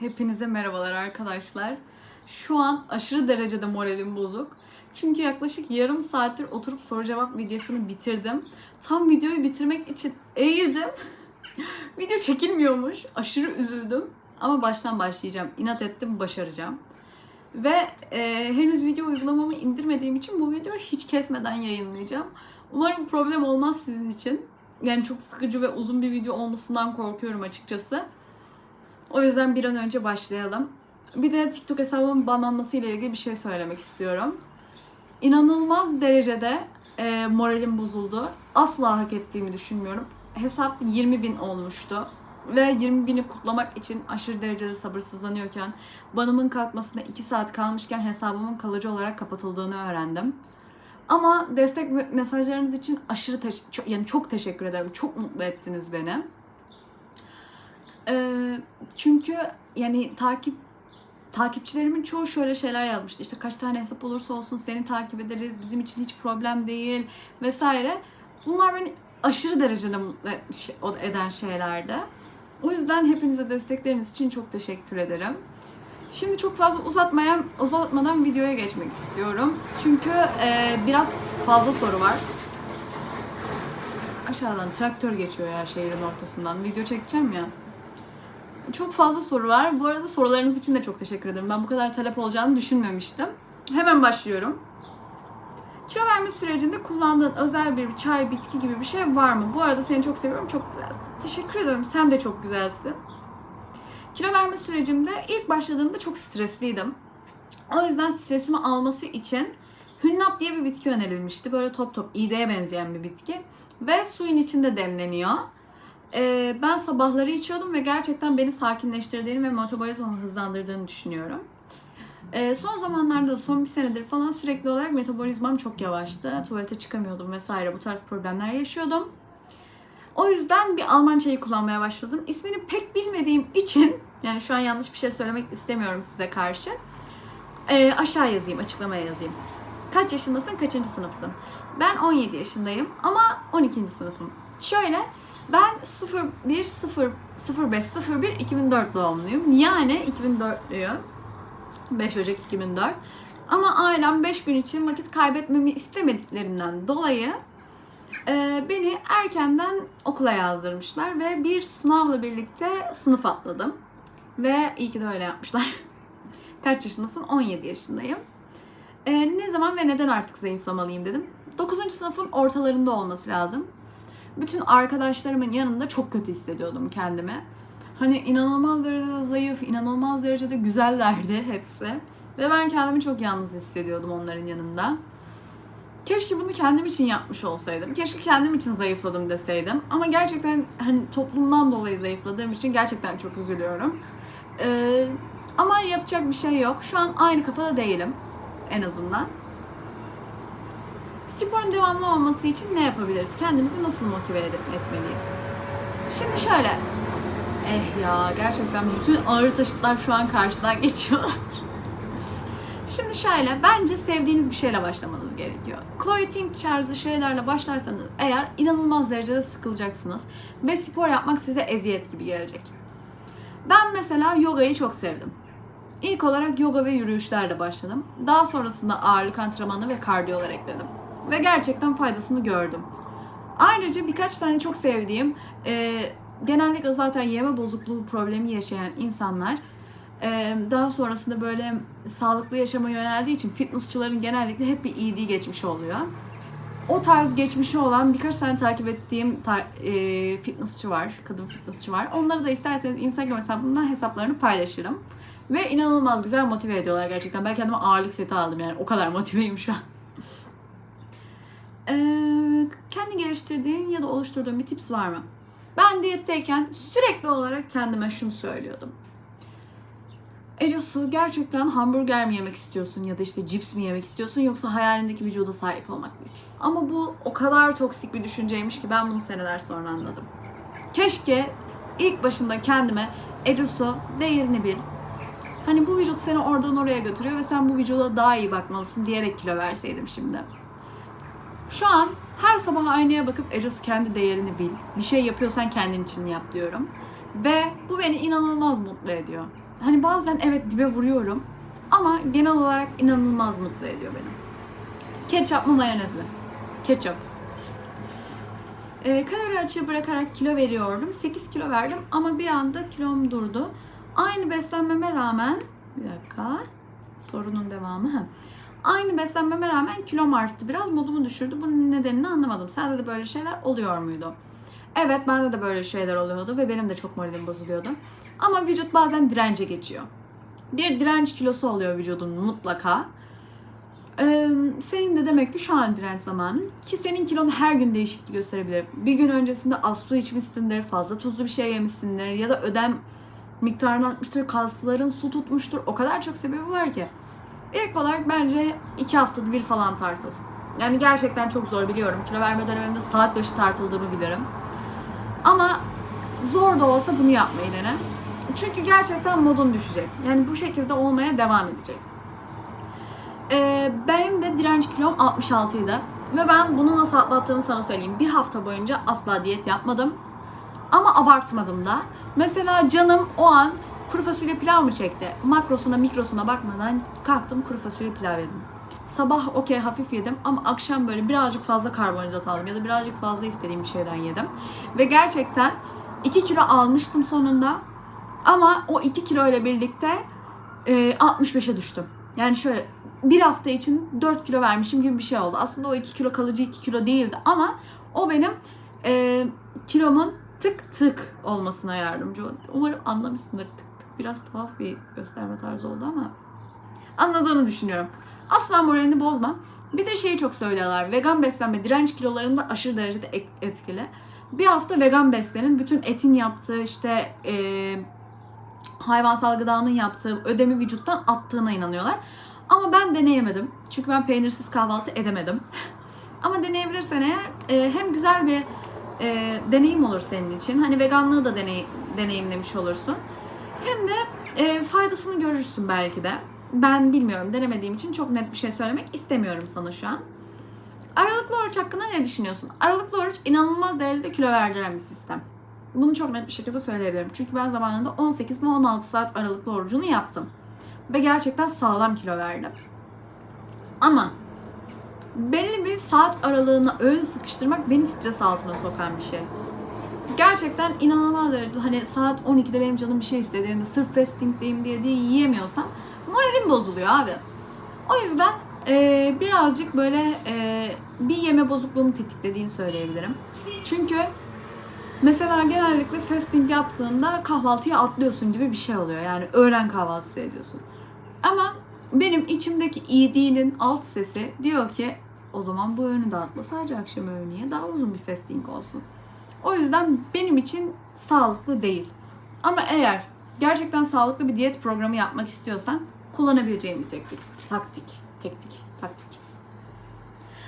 Hepinize merhabalar arkadaşlar. Şu an aşırı derecede moralim bozuk. Çünkü yaklaşık yarım saattir oturup soru cevap videosunu bitirdim. Tam videoyu bitirmek için eğildim. Video çekilmiyormuş. Aşırı üzüldüm. Ama baştan başlayacağım. İnat ettim, başaracağım. Ve e, henüz video uygulamamı indirmediğim için bu videoyu hiç kesmeden yayınlayacağım. Umarım problem olmaz sizin için. Yani çok sıkıcı ve uzun bir video olmasından korkuyorum açıkçası. O yüzden bir an önce başlayalım. Bir de TikTok hesabımın banlanması ile ilgili bir şey söylemek istiyorum. İnanılmaz derecede e, moralim bozuldu. Asla hak ettiğimi düşünmüyorum. Hesap 20 bin olmuştu. Ve 20 bini kutlamak için aşırı derecede sabırsızlanıyorken, banımın kalkmasına 2 saat kalmışken hesabımın kalıcı olarak kapatıldığını öğrendim. Ama destek me- mesajlarınız için aşırı teş- çok, yani çok teşekkür ederim. Çok mutlu ettiniz beni. Çünkü yani takip takipçilerimin çoğu şöyle şeyler yazmıştı. İşte kaç tane hesap olursa olsun seni takip ederiz. Bizim için hiç problem değil vesaire. Bunlar beni aşırı derecede mutlu eden şeylerdi. O yüzden hepinize destekleriniz için çok teşekkür ederim. Şimdi çok fazla uzatmayan, uzatmadan videoya geçmek istiyorum. Çünkü e, biraz fazla soru var. Aşağıdan traktör geçiyor ya şehrin ortasından. Video çekeceğim ya. Çok fazla soru var. Bu arada sorularınız için de çok teşekkür ederim. Ben bu kadar talep olacağını düşünmemiştim. Hemen başlıyorum. Kilo verme sürecinde kullandığın özel bir çay, bitki gibi bir şey var mı? Bu arada seni çok seviyorum, çok güzelsin. Teşekkür ederim, sen de çok güzelsin. Kilo verme sürecimde ilk başladığımda çok stresliydim. O yüzden stresimi alması için hünnap diye bir bitki önerilmişti. Böyle top top iğdeye benzeyen bir bitki. Ve suyun içinde demleniyor. Ee, ben sabahları içiyordum ve gerçekten beni sakinleştirdiğini ve metabolizmamı hızlandırdığını düşünüyorum. Ee, son zamanlarda son bir senedir falan sürekli olarak metabolizmam çok yavaştı. Tuvalete çıkamıyordum vesaire bu tarz problemler yaşıyordum. O yüzden bir Alman çayı kullanmaya başladım. İsmini pek bilmediğim için yani şu an yanlış bir şey söylemek istemiyorum size karşı. Ee, aşağı yazayım, açıklamaya yazayım. Kaç yaşındasın, kaçıncı sınıfsın? Ben 17 yaşındayım ama 12. sınıfım. Şöyle, ben 01 0 05 01 2004 doğumluyum. Yani 2004'lüyüm. 5 Ocak 2004. Ama ailem 5 gün için vakit kaybetmemi istemediklerinden dolayı e, beni erkenden okula yazdırmışlar ve bir sınavla birlikte sınıf atladım. Ve iyi ki de öyle yapmışlar. Kaç yaşındasın? 17 yaşındayım. E, ne zaman ve neden artık zayıflamalıyım dedim. 9. sınıfın ortalarında olması lazım. Bütün arkadaşlarımın yanında çok kötü hissediyordum kendimi. Hani inanılmaz derecede zayıf, inanılmaz derecede güzellerdi hepsi. Ve ben kendimi çok yalnız hissediyordum onların yanında. Keşke bunu kendim için yapmış olsaydım. Keşke kendim için zayıfladım deseydim. Ama gerçekten hani toplumdan dolayı zayıfladığım için gerçekten çok üzülüyorum. Ee, ama yapacak bir şey yok. Şu an aynı kafada değilim. En azından. Sporun devamlı olması için ne yapabiliriz? Kendimizi nasıl motive etmeliyiz? Şimdi şöyle. Eh ya gerçekten bütün ağır taşıtlar şu an karşıdan geçiyorlar. Şimdi şöyle, bence sevdiğiniz bir şeyle başlamanız gerekiyor. Chloe Ting tarzı şeylerle başlarsanız eğer inanılmaz derecede sıkılacaksınız ve spor yapmak size eziyet gibi gelecek. Ben mesela yogayı çok sevdim. İlk olarak yoga ve yürüyüşlerle başladım. Daha sonrasında ağırlık antrenmanı ve kardiyolar ekledim. Ve gerçekten faydasını gördüm. Ayrıca birkaç tane çok sevdiğim, e, genellikle zaten yeme bozukluğu problemi yaşayan insanlar ee, daha sonrasında böyle sağlıklı yaşama yöneldiği için fitnessçıların genellikle hep bir iyiliği geçmiş oluyor. O tarz geçmişi olan birkaç tane takip ettiğim ta- e, fitnessçı var, kadın fitnessçı var. Onları da isterseniz Instagram hesabımdan hesaplarını paylaşırım. Ve inanılmaz güzel motive ediyorlar gerçekten. Ben kendime ağırlık seti aldım yani o kadar motiveyim şu an. Ee, kendi geliştirdiğin ya da oluşturduğun bir tips var mı? Ben diyetteyken sürekli olarak kendime şunu söylüyordum. Ece Su gerçekten hamburger mi yemek istiyorsun ya da işte cips mi yemek istiyorsun yoksa hayalindeki vücuda sahip olmak mı istiyorsun? Ama bu o kadar toksik bir düşünceymiş ki ben bunu seneler sonra anladım. Keşke ilk başında kendime Ece Su değerini bil. Hani bu vücut seni oradan oraya götürüyor ve sen bu vücuda daha iyi bakmalısın diyerek kilo verseydim şimdi. Şu an her sabah aynaya bakıp Ece Su kendi değerini bil. Bir şey yapıyorsan kendin için yap diyorum. Ve bu beni inanılmaz mutlu ediyor. Hani bazen evet dibe vuruyorum ama genel olarak inanılmaz mutlu ediyor beni. Ketçap mı mayonez mi? Ketçap. Ee, kalori açığı bırakarak kilo veriyordum. 8 kilo verdim ama bir anda kilom durdu. Aynı beslenmeme rağmen bir dakika sorunun devamı. Ha. Aynı beslenmeme rağmen kilom arttı. Biraz modumu düşürdü. Bunun nedenini anlamadım. Sende de böyle şeyler oluyor muydu? Evet bende de böyle şeyler oluyordu ve benim de çok moralim bozuluyordu. Ama vücut bazen dirence geçiyor. Bir direnç kilosu oluyor vücudun mutlaka. Ee, senin de demek ki şu an direnç zamanın ki senin kilon her gün değişiklik gösterebilir. Bir gün öncesinde az su içmişsindir, fazla tuzlu bir şey yemişsindir ya da ödem miktarını artmıştır, kasların su tutmuştur. O kadar çok sebebi var ki. İlk olarak bence iki haftada bir falan tartıl. Yani gerçekten çok zor biliyorum. Kilo verme döneminde saat başı tartıldığımı bilirim. Ama zor da olsa bunu yapmayı dene. Çünkü gerçekten modun düşecek. Yani bu şekilde olmaya devam edecek. Ee, benim de direnç kilom 66 idi. Ve ben bunu nasıl atlattığımı sana söyleyeyim. Bir hafta boyunca asla diyet yapmadım. Ama abartmadım da. Mesela canım o an kuru fasulye pilav mı çekti? Makrosuna mikrosuna bakmadan kalktım kuru fasulye pilav yedim. Sabah okey hafif yedim ama akşam böyle birazcık fazla karbonhidrat aldım ya da birazcık fazla istediğim bir şeyden yedim. Ve gerçekten 2 kilo almıştım sonunda. Ama o 2 kilo ile birlikte e, 65'e düştüm. Yani şöyle bir hafta için 4 kilo vermişim gibi bir şey oldu. Aslında o 2 kilo kalıcı 2 kilo değildi ama o benim e, kilomun tık tık olmasına yardımcı oldu. Umarım anlamışsındır. Tık biraz tuhaf bir gösterme tarzı oldu ama anladığını düşünüyorum. Asla moralini bozma. Bir de şeyi çok söylüyorlar. Vegan beslenme direnç kilolarında aşırı derecede et- etkili. Bir hafta vegan beslenin. Bütün etin yaptığı işte e, hayvansal gıdanın yaptığı ödemi vücuttan attığına inanıyorlar. Ama ben deneyemedim. Çünkü ben peynirsiz kahvaltı edemedim. Ama deneyebilirsen eğer e, hem güzel bir e, deneyim olur senin için. Hani veganlığı da deney, deneyimlemiş olursun. Hem de e, faydasını görürsün belki de. Ben bilmiyorum denemediğim için çok net bir şey söylemek istemiyorum sana şu an. Aralıklı oruç hakkında ne düşünüyorsun? Aralıklı oruç inanılmaz derecede kilo verdiren bir sistem. Bunu çok net bir şekilde söyleyebilirim. Çünkü ben zamanında 18 ve 16 saat aralıklı orucunu yaptım. Ve gerçekten sağlam kilo verdim. Ama belli bir saat aralığına öğün sıkıştırmak beni stres altına sokan bir şey. Gerçekten inanılmaz derecede hani saat 12'de benim canım bir şey istediğinde sırf fastingdeyim diye diye yiyemiyorsam moralim bozuluyor abi. O yüzden e, birazcık böyle e, bir yeme bozukluğumu tetiklediğini söyleyebilirim. Çünkü mesela genellikle fasting yaptığında kahvaltıya atlıyorsun gibi bir şey oluyor. Yani öğlen kahvaltısı ediyorsun. Ama benim içimdeki iyiliğinin alt sesi diyor ki o zaman bu öğünü de atla. Sadece akşam öğünü ye. Daha uzun bir fasting olsun. O yüzden benim için sağlıklı değil. Ama eğer gerçekten sağlıklı bir diyet programı yapmak istiyorsan kullanabileceğim bir teknik. Taktik. Teknik. Taktik.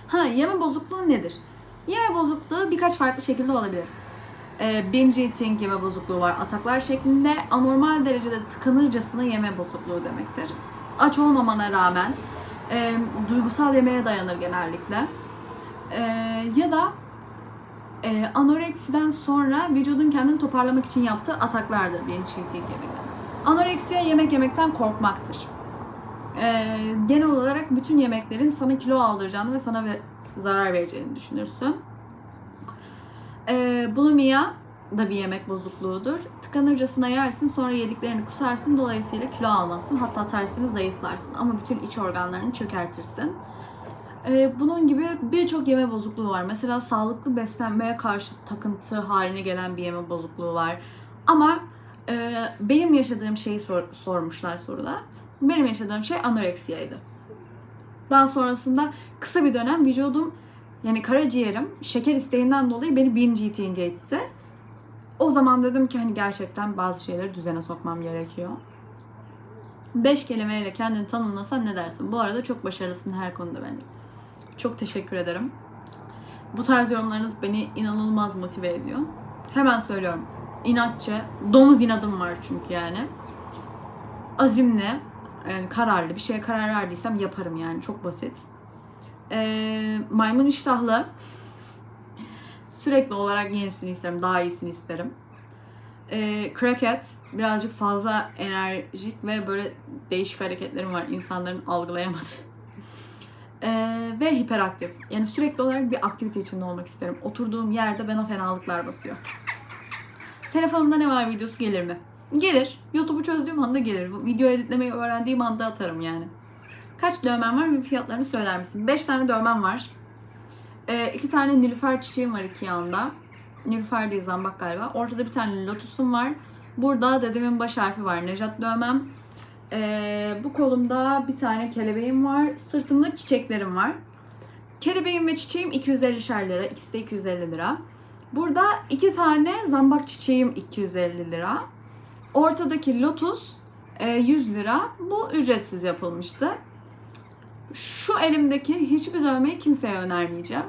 Ha yeme bozukluğu nedir? Yeme bozukluğu birkaç farklı şekilde olabilir. Ee, binge eating yeme bozukluğu var. Ataklar şeklinde anormal derecede tıkanırcasına yeme bozukluğu demektir. Aç olmamana rağmen e, duygusal yemeğe dayanır genellikle. E, ya da e, anoreksiden sonra vücudun kendini toparlamak için yaptığı ataklardır eating yemeği. Anoreksiya yemek yemekten korkmaktır. E, genel olarak bütün yemeklerin sana kilo aldıracağını ve sana ve zarar vereceğini düşünürsün. E, bulimia da bir yemek bozukluğudur. Tıkanırcasına yersin sonra yediklerini kusarsın dolayısıyla kilo almazsın hatta tersine zayıflarsın ama bütün iç organlarını çökertirsin. Ee, bunun gibi birçok yeme bozukluğu var. Mesela sağlıklı beslenmeye karşı takıntı haline gelen bir yeme bozukluğu var. Ama e, benim yaşadığım şeyi sor- sormuşlar soruda. Benim yaşadığım şey anoreksiyaydı. Daha sonrasında kısa bir dönem vücudum yani karaciğerim şeker isteğinden dolayı beni binge eating'e itti. O zaman dedim ki hani gerçekten bazı şeyleri düzene sokmam gerekiyor. Beş kelimeyle kendini tanımlasan ne dersin? Bu arada çok başarılısın her konuda bence. Çok teşekkür ederim. Bu tarz yorumlarınız beni inanılmaz motive ediyor. Hemen söylüyorum. İnatçı, domuz inadım var çünkü yani. Azimli, yani kararlı. Bir şeye karar verdiysem yaparım yani. Çok basit. Ee, maymun iştahlı. Sürekli olarak yenisini isterim, daha iyisini isterim. E, Crackhead birazcık fazla enerjik ve böyle değişik hareketlerim var insanların algılayamadığı. Ee, ve hiperaktif. Yani sürekli olarak bir aktivite içinde olmak isterim. Oturduğum yerde bana fenalıklar basıyor. Telefonumda ne var videosu gelir mi? Gelir. YouTube'u çözdüğüm anda gelir. Bu Video editlemeyi öğrendiğim anda atarım yani. Kaç dövmen var ve fiyatlarını söyler misin? 5 tane dövmem var. Ee, iki tane nilüfer çiçeğim var iki yanda. Nilüfer değil zambak galiba. Ortada bir tane lotusum var. Burada dedemin baş harfi var. Nejat dövmem. Ee, bu kolumda bir tane kelebeğim var. Sırtımda çiçeklerim var. Kelebeğim ve çiçeğim 250 lira. İkisi de 250 lira. Burada iki tane zambak çiçeğim 250 lira. Ortadaki lotus e, 100 lira. Bu ücretsiz yapılmıştı. Şu elimdeki hiçbir dövmeyi kimseye önermeyeceğim.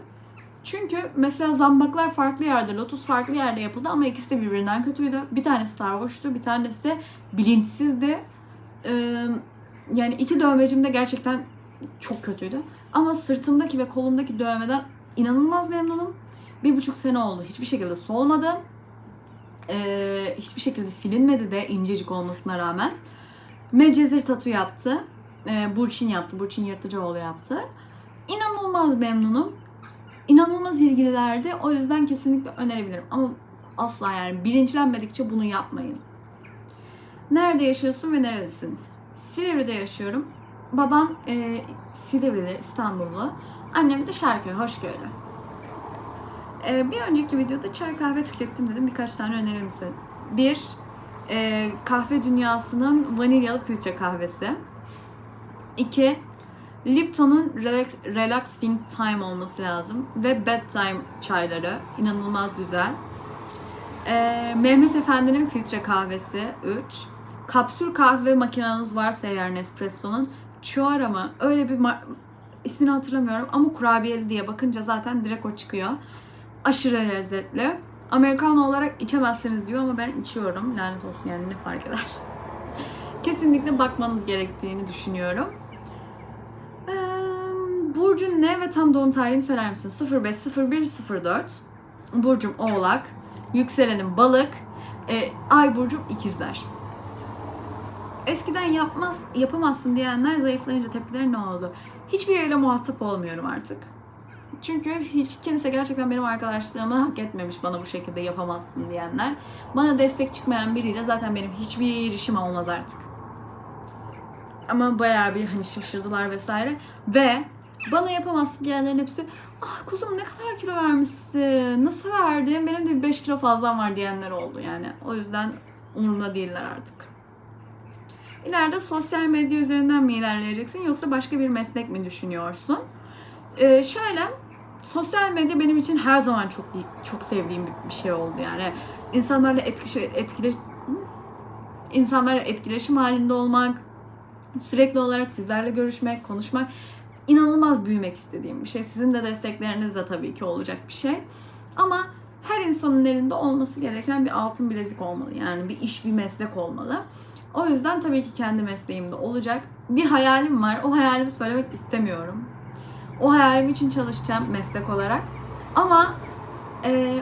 Çünkü mesela zambaklar farklı yerde, lotus farklı yerde yapıldı ama ikisi de birbirinden kötüydü. Bir tanesi sarhoştu, bir tanesi bilinçsizdi. Yani iki dövmecim de gerçekten çok kötüydü. Ama sırtımdaki ve kolumdaki dövmeden inanılmaz memnunum. Bir buçuk sene oldu. Hiçbir şekilde solmadı. Ee, hiçbir şekilde silinmedi de incecik olmasına rağmen. Medcezir tatu yaptı. Ee, Burçin yaptı. Burçin Yırtıcıoğlu yaptı. İnanılmaz memnunum. İnanılmaz ilgililerdi. O yüzden kesinlikle önerebilirim. Ama asla yani bilinçlenmedikçe bunu yapmayın. Nerede yaşıyorsun ve neredesin? Silivri'de yaşıyorum. Babam e, Silivri'li, İstanbullu. Annem de Şarköy, Hoşgörü. E, bir önceki videoda çay kahve tükettim dedim. Birkaç tane önerir misin? Bir, e, kahve dünyasının vanilyalı filtre kahvesi. İki, Lipton'un relax, relaxing time olması lazım. Ve bedtime çayları. inanılmaz güzel. E, Mehmet Efendi'nin filtre kahvesi 3. Kapsül kahve makineniz varsa eğer Nespresso'nun Chuara mı? Öyle bir ismini hatırlamıyorum ama kurabiyeli diye bakınca zaten direkt o çıkıyor. Aşırı lezzetli. Americano olarak içemezsiniz diyor ama ben içiyorum. Lanet olsun yani ne fark eder. Kesinlikle bakmanız gerektiğini düşünüyorum. Burcun ne ve tam doğum tarihini söyler misin? 050104 Burcum Oğlak Yükselenim Balık e, Ay Burcum İkizler Eskiden yapmaz, yapamazsın diyenler zayıflayınca tepkileri ne oldu? Hiçbiriyle muhatap olmuyorum artık. Çünkü hiç kimse gerçekten benim arkadaşlığımı hak etmemiş bana bu şekilde yapamazsın diyenler. Bana destek çıkmayan biriyle zaten benim hiçbir işim olmaz artık. Ama bayağı bir hani şaşırdılar vesaire. Ve bana yapamazsın diyenlerin hepsi ah kuzum ne kadar kilo vermişsin, nasıl verdin, benim de bir 5 kilo fazlam var diyenler oldu yani. O yüzden umurumda değiller artık. İleride sosyal medya üzerinden mi ilerleyeceksin yoksa başka bir meslek mi düşünüyorsun? Ee, şöyle, sosyal medya benim için her zaman çok çok sevdiğim bir şey oldu yani. İnsanlarla etkile, etkile insanlarla etkileşim halinde olmak, sürekli olarak sizlerle görüşmek, konuşmak inanılmaz büyümek istediğim bir şey. Sizin de destekleriniz de tabii ki olacak bir şey. Ama her insanın elinde olması gereken bir altın bilezik olmalı. Yani bir iş, bir meslek olmalı. O yüzden tabii ki kendi mesleğimde olacak. Bir hayalim var. O hayalimi söylemek istemiyorum. O hayalim için çalışacağım meslek olarak. Ama e,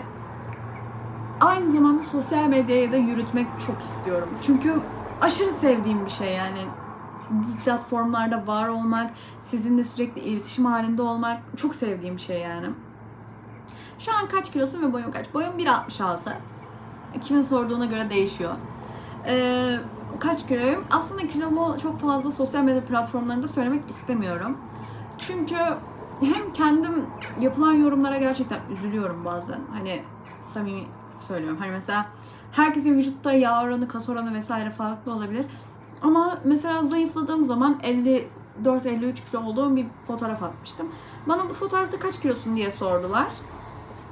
aynı zamanda sosyal medyayı da yürütmek çok istiyorum. Çünkü aşırı sevdiğim bir şey yani. Bu platformlarda var olmak, sizinle sürekli iletişim halinde olmak çok sevdiğim bir şey yani. Şu an kaç kilosun ve boyun kaç? Boyum 1.66. Kimin sorduğuna göre değişiyor. Ee, kaç kiloyum? Aslında kilomu çok fazla sosyal medya platformlarında söylemek istemiyorum. Çünkü hem kendim yapılan yorumlara gerçekten üzülüyorum bazen. Hani samimi söylüyorum. Hani mesela herkesin vücutta yağ oranı, kas oranı vesaire farklı olabilir. Ama mesela zayıfladığım zaman 54-53 kilo olduğum bir fotoğraf atmıştım. Bana bu fotoğrafta kaç kilosun diye sordular.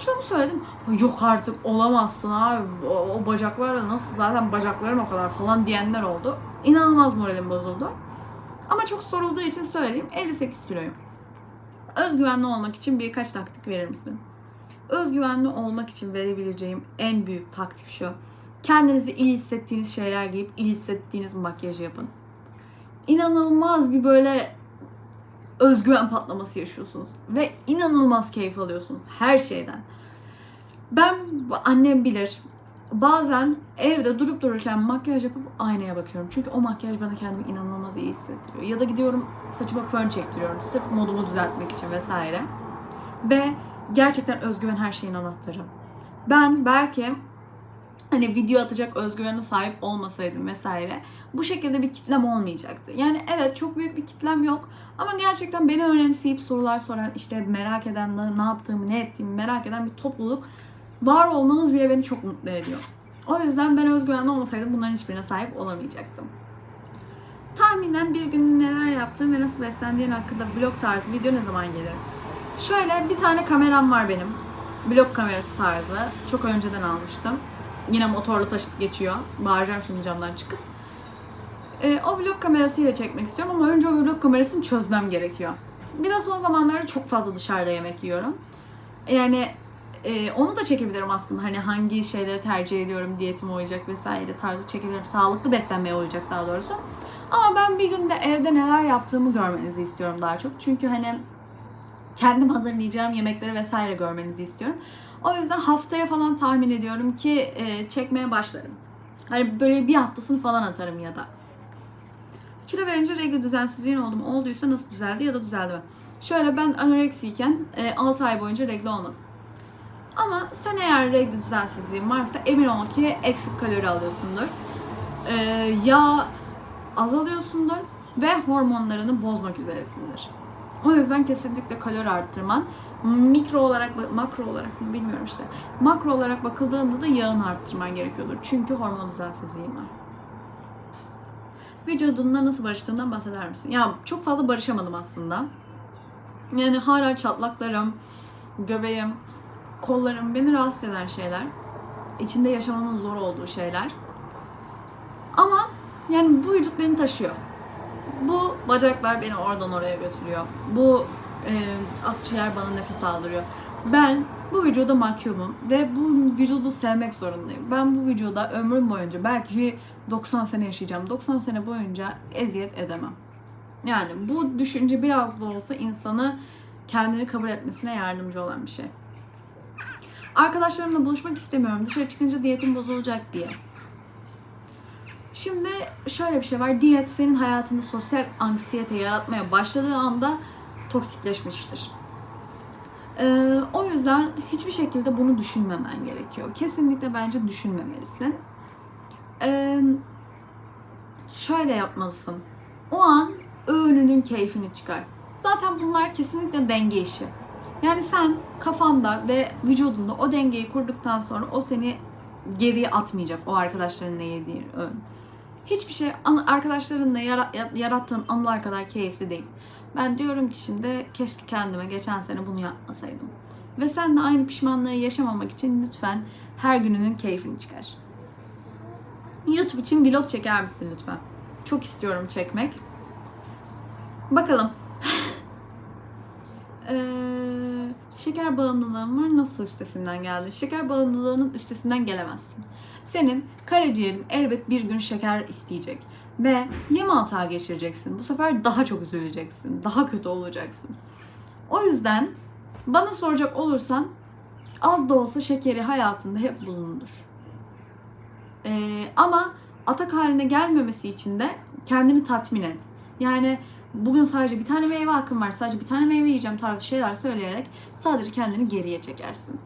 Kilomu söyledim. Yok artık olamazsın abi. O, o bacaklarla nasıl zaten bacaklarım o kadar falan diyenler oldu. İnanılmaz moralim bozuldu. Ama çok sorulduğu için söyleyeyim. 58 kiloyum. Özgüvenli olmak için birkaç taktik verir misin? Özgüvenli olmak için verebileceğim en büyük taktik şu. Kendinizi iyi hissettiğiniz şeyler giyip iyi hissettiğiniz makyajı yapın. İnanılmaz bir böyle özgüven patlaması yaşıyorsunuz ve inanılmaz keyif alıyorsunuz her şeyden. Ben annem bilir. bazen evde durup dururken makyaj yapıp aynaya bakıyorum. Çünkü o makyaj bana kendimi inanılmaz iyi hissettiriyor. Ya da gidiyorum saçıma fön çektiriyorum. Sırf modumu düzeltmek için vesaire. Ve gerçekten özgüven her şeyin anahtarı. Ben belki hani video atacak özgüvene sahip olmasaydım vesaire bu şekilde bir kitlem olmayacaktı. Yani evet çok büyük bir kitlem yok ama gerçekten beni önemseyip sorular soran işte merak eden ne yaptığımı ne ettiğimi merak eden bir topluluk var olmanız bile beni çok mutlu ediyor. O yüzden ben özgüvenli olmasaydım bunların hiçbirine sahip olamayacaktım. Tahminen bir gün neler yaptığım ve nasıl beslendiğin hakkında vlog tarzı video ne zaman gelir? Şöyle bir tane kameram var benim. Vlog kamerası tarzı. Çok önceden almıştım. Yine motorlu taşıt geçiyor. Bağıracağım şimdi camdan çıkıp. Ee, o vlog kamerasıyla çekmek istiyorum ama önce o vlog kamerasını çözmem gerekiyor. Bir de son zamanlarda çok fazla dışarıda yemek yiyorum. Yani e, onu da çekebilirim aslında. Hani hangi şeyleri tercih ediyorum, diyetime uyacak vesaire tarzı çekebilirim. Sağlıklı beslenmeye uyacak daha doğrusu. Ama ben bir günde evde neler yaptığımı görmenizi istiyorum daha çok. Çünkü hani kendim hazırlayacağım yemekleri vesaire görmenizi istiyorum. O yüzden haftaya falan tahmin ediyorum ki e, çekmeye başlarım. Hani böyle bir haftasını falan atarım ya da. Kilo verince regl düzensizliğin oldu mu? Olduysa nasıl düzeldi ya da düzeldi mi? Şöyle ben anoreksiyken e, 6 ay boyunca regl olmadım. Ama sen eğer regl düzensizliğin varsa emin ol ki eksik kalori alıyorsundur. E, yağ azalıyorsundur ve hormonlarını bozmak üzeresindir. O yüzden kesinlikle kalori arttırman mikro olarak makro olarak mı bilmiyorum işte. Makro olarak bakıldığında da yağını arttırman gerekiyordur. Çünkü hormon düzensizliğin var. Vücudunla nasıl barıştığından bahseder misin? Ya çok fazla barışamadım aslında. Yani hala çatlaklarım, göbeğim, kollarım beni rahatsız eden şeyler. İçinde yaşamamın zor olduğu şeyler. Ama yani bu vücut beni taşıyor. Bu bacaklar beni oradan oraya götürüyor. Bu e, akciğer bana nefes aldırıyor. Ben bu vücuda mahkumum ve bu vücudu sevmek zorundayım. Ben bu vücuda ömrüm boyunca belki 90 sene yaşayacağım. 90 sene boyunca eziyet edemem. Yani bu düşünce biraz da olsa insanı kendini kabul etmesine yardımcı olan bir şey. Arkadaşlarımla buluşmak istemiyorum. Dışarı çıkınca diyetim bozulacak diye. Şimdi şöyle bir şey var. Diyet senin hayatında sosyal anksiyete yaratmaya başladığı anda toksikleşmiştir. Ee, o yüzden hiçbir şekilde bunu düşünmemen gerekiyor. Kesinlikle bence düşünmemelisin. Ee, şöyle yapmalısın. O an öğününün keyfini çıkar. Zaten bunlar kesinlikle denge işi. Yani sen kafanda ve vücudunda o dengeyi kurduktan sonra o seni geriye atmayacak o arkadaşların ne yediği öğün. Hiçbir şey arkadaşlarınla yarattığın anılar kadar keyifli değil. Ben diyorum ki şimdi keşke kendime geçen sene bunu yapmasaydım. Ve sen de aynı pişmanlığı yaşamamak için lütfen her gününün keyfini çıkar. YouTube için vlog çeker misin lütfen? Çok istiyorum çekmek. Bakalım. Ee, şeker bağımlılığım var. Nasıl üstesinden geldi? Şeker bağımlılığının üstesinden gelemezsin. Senin karaciğerin elbet bir gün şeker isteyecek. Ve yeme hata geçireceksin. Bu sefer daha çok üzüleceksin. Daha kötü olacaksın. O yüzden bana soracak olursan az da olsa şekeri hayatında hep bulunur. Ee, ama atak haline gelmemesi için de kendini tatmin et. Yani bugün sadece bir tane meyve hakkım var, sadece bir tane meyve yiyeceğim tarzı şeyler söyleyerek sadece kendini geriye çekersin.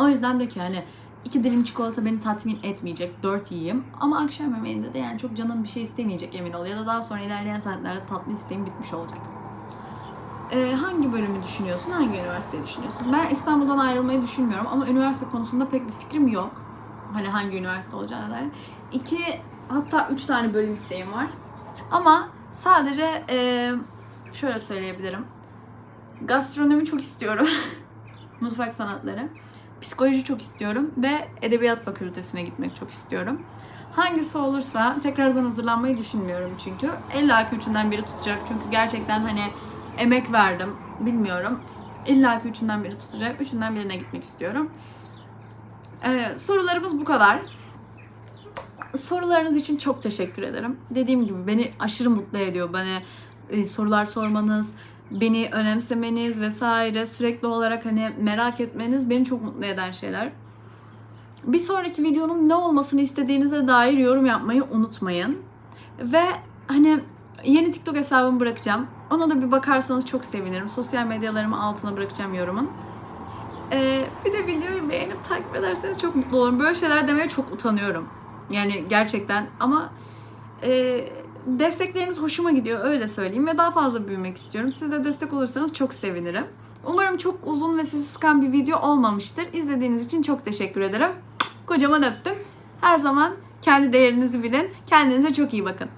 O yüzden de ki hani iki dilim çikolata beni tatmin etmeyecek. Dört yiyeyim. Ama akşam yemeğinde de yani çok canım bir şey istemeyecek emin ol. Ya da daha sonra ilerleyen saatlerde tatlı isteğim bitmiş olacak. Ee, hangi bölümü düşünüyorsun? Hangi üniversiteyi düşünüyorsun? Ben İstanbul'dan ayrılmayı düşünmüyorum ama üniversite konusunda pek bir fikrim yok. Hani hangi üniversite olacağına dair. İki hatta üç tane bölüm isteğim var. Ama sadece e, şöyle söyleyebilirim. Gastronomi çok istiyorum. Mutfak sanatları. Psikoloji çok istiyorum ve Edebiyat Fakültesine gitmek çok istiyorum. Hangisi olursa tekrardan hazırlanmayı düşünmüyorum çünkü. İlla ki üçünden biri tutacak çünkü gerçekten hani emek verdim bilmiyorum. İlla ki üçünden biri tutacak. Üçünden birine gitmek istiyorum. Ee, sorularımız bu kadar. Sorularınız için çok teşekkür ederim. Dediğim gibi beni aşırı mutlu ediyor. Bana e, sorular sormanız, beni önemsemeniz vesaire sürekli olarak hani merak etmeniz beni çok mutlu eden şeyler. Bir sonraki videonun ne olmasını istediğinize dair yorum yapmayı unutmayın. Ve hani yeni TikTok hesabımı bırakacağım. Ona da bir bakarsanız çok sevinirim. Sosyal medyalarımı altına bırakacağım yorumun. Ee, bir de videoyu beğenip takip ederseniz çok mutlu olurum. Böyle şeyler demeye çok utanıyorum. Yani gerçekten ama e, destekleriniz hoşuma gidiyor öyle söyleyeyim ve daha fazla büyümek istiyorum. Siz de destek olursanız çok sevinirim. Umarım çok uzun ve sizi sıkan bir video olmamıştır. İzlediğiniz için çok teşekkür ederim. Kocaman öptüm. Her zaman kendi değerinizi bilin. Kendinize çok iyi bakın.